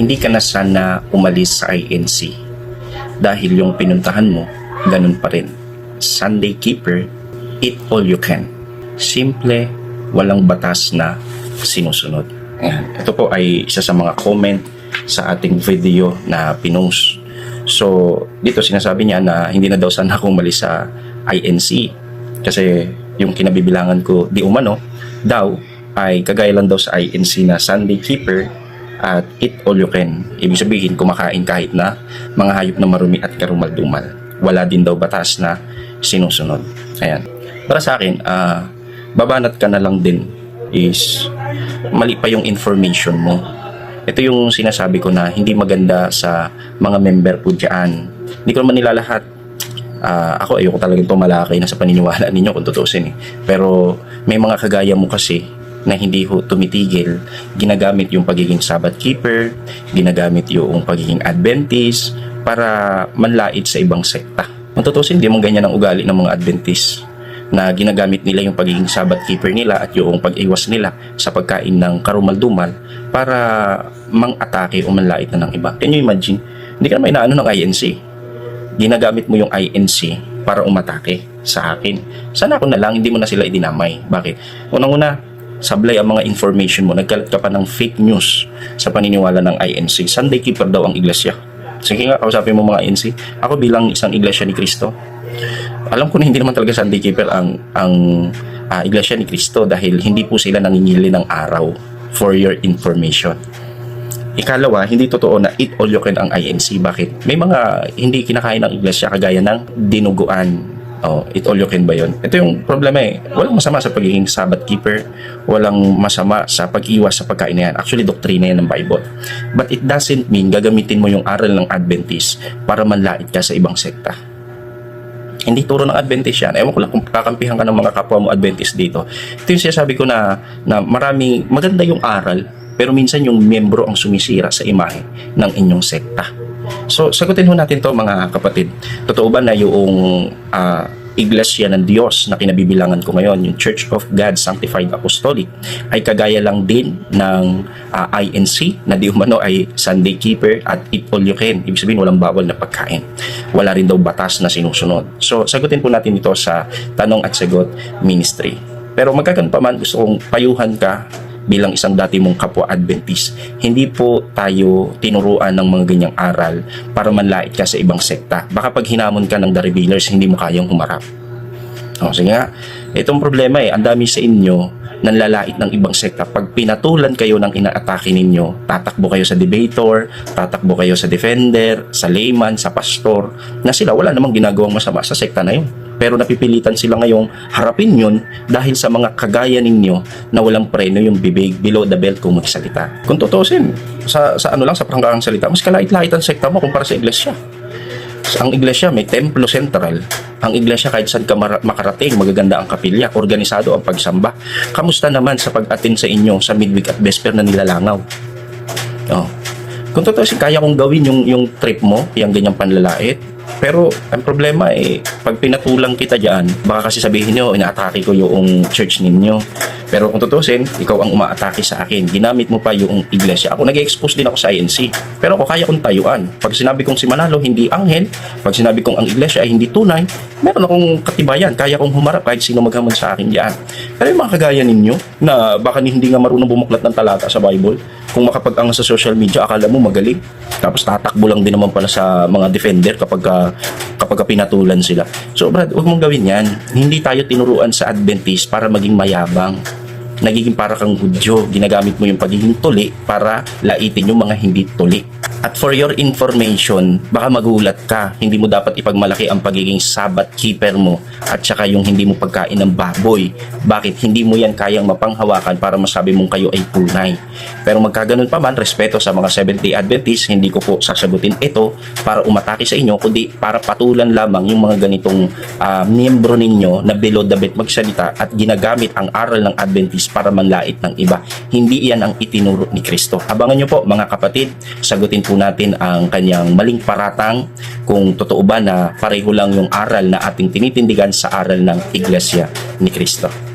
hindi ka na sana umalis sa INC dahil yung pinuntahan mo, ganun pa rin. Sunday Keeper, eat all you can. Simple, walang batas na sinusunod. Ayan. Ito po ay isa sa mga comment sa ating video na pinost. So, dito sinasabi niya na hindi na daw sana ako umalis sa INC kasi yung kinabibilangan ko di umano daw ay kagaya lang daw sa INC na Sunday Keeper at eat all you can. Ibig sabihin, kumakain kahit na mga hayop na marumi at karumal-dumal. Wala din daw batas na sinusunod. Ayan. Para sa akin, ah, babanat ka na lang din is mali pa yung information mo. Ito yung sinasabi ko na hindi maganda sa mga member po dyan. Hindi ko naman nilalahat. Ah, ako ayoko talagang tumalakay na sa paniniwala ninyo kung tutusin eh. Pero may mga kagaya mo kasi na hindi ho tumitigil, ginagamit yung pagiging Sabbath keeper, ginagamit yung pagiging Adventist para manlait sa ibang sekta. Kung tutusin, hindi mo ganyan ang ugali ng mga Adventist na ginagamit nila yung pagiging Sabbath keeper nila at yung pag-iwas nila sa pagkain ng karumal-dumal para mang-atake o manlait na ng iba. Can you imagine? Hindi ka naman inaano ng INC. Ginagamit mo yung INC para umatake sa akin. Sana ako na lang, hindi mo na sila idinamay. Bakit? Unang-una, sablay ang mga information mo. Nagkalat ka pa ng fake news sa paniniwala ng INC. Sunday keeper daw ang iglesia. Sige nga, kausapin mo mga INC. Ako bilang isang iglesia ni Kristo, alam ko na hindi naman talaga Sunday keeper ang ang ah, iglesia ni Kristo dahil hindi po sila nangingili ng araw for your information. Ikalawa, hindi totoo na eat all you can ang INC. Bakit? May mga hindi kinakain ng iglesia kagaya ng dinuguan. Oh, eat all you can ba yun? Ito yung problema eh. Walang masama sa pagiging Sabbath keeper. Walang masama sa pag-iwas sa pagkain na yan. Actually, doktrina yan ng Bible. But it doesn't mean gagamitin mo yung aral ng Adventist para manlait ka sa ibang sekta. Hindi turo ng Adventist yan. Ewan ko lang kung kakampihan ka ng mga kapwa mo Adventist dito. Ito yung sinasabi ko na, na maraming, maganda yung aral, pero minsan yung membro ang sumisira sa imahe ng inyong sekta. So, sagutin ho natin to mga kapatid. Totoo ba na yung ah, iglesia ng Diyos na kinabibilangan ko ngayon, yung Church of God Sanctified Apostolic, ay kagaya lang din ng ah, INC na di umano ay Sunday Keeper at Eat All You Can. Ibig sabihin, walang bawal na pagkain. Wala rin daw batas na sinusunod. So, sagutin po natin ito sa Tanong at Sagot Ministry. Pero magkakaroon pa man, gusto kong payuhan ka bilang isang dati mong kapwa Adventist. Hindi po tayo tinuruan ng mga ganyang aral para manlait ka sa ibang sekta. Baka pag hinamon ka ng the revealers, hindi mo kayang humarap. O, sige nga. Itong problema eh, ang dami sa inyo nanlalait ng ibang sekta. Pag pinatulan kayo ng inaatake ninyo, tatakbo kayo sa debator, tatakbo kayo sa defender, sa layman, sa pastor, na sila wala namang ginagawang masama sa sekta na yun. Pero napipilitan sila ngayong harapin yun dahil sa mga kagaya ninyo na walang preno yung bibig below the belt kung magsalita. Kung tutusin, sa, sa ano lang, sa pranggang salita, mas kalait-lait ang sekta mo kumpara sa iglesia. Ang iglesia may templo sentral. Ang iglesia kahit saan ka makarating, magaganda ang kapilya, organisado ang pagsamba. Kamusta naman sa pag-attend sa inyo sa midweek at vesper na nilalangaw? Oh. Kung totoo kaya kong gawin yung, yung trip mo, yung ganyang panlalait, pero ang problema eh, pag pinatulang kita dyan, baka kasi sabihin nyo, inaatake ko yung church ninyo. Pero kung tutusin, ikaw ang umaatake sa akin. Ginamit mo pa yung iglesia. Ako nag-expose din ako sa INC. Pero ako kaya kong tayuan. Pag sinabi kong si Manalo, hindi anghel. Pag sinabi kong ang iglesia ay hindi tunay, meron akong katibayan. Kaya kong humarap kahit sino maghamon sa akin diyan. Pero yung mga kagaya ninyo, na baka hindi nga marunong bumuklat ng talata sa Bible, kung makapag-angas sa social media, akala mo magaling. Tapos tatakbo lang din naman pala sa mga defender kapag ka, kapag ka pinatulan sila. So Brad, huwag mong gawin yan. Hindi tayo tinuruan sa Adventist para maging mayabang. Nagiging para kang hudyo. Ginagamit mo yung pagiging tuli para laitin yung mga hindi tuli. At for your information, baka magulat ka, hindi mo dapat ipagmalaki ang pagiging Sabbath keeper mo at saka yung hindi mo pagkain ng baboy. Bakit? Hindi mo yan kayang mapanghawakan para masabi mong kayo ay tunay. Pero magkaganon pa man, respeto sa mga Seventh-day Adventists, hindi ko po sasagutin ito para umatake sa inyo, kundi para patulan lamang yung mga ganitong ah, miyembro ninyo na below the belt magsalita at ginagamit ang aral ng Adventist para manlait ng iba. Hindi iyan ang itinuro ni Kristo. Abangan nyo po mga kapatid, sagutin po natin ang kanyang maling paratang kung totoo ba na pareho lang yung aral na ating tinitindigan sa aral ng Iglesia ni Kristo.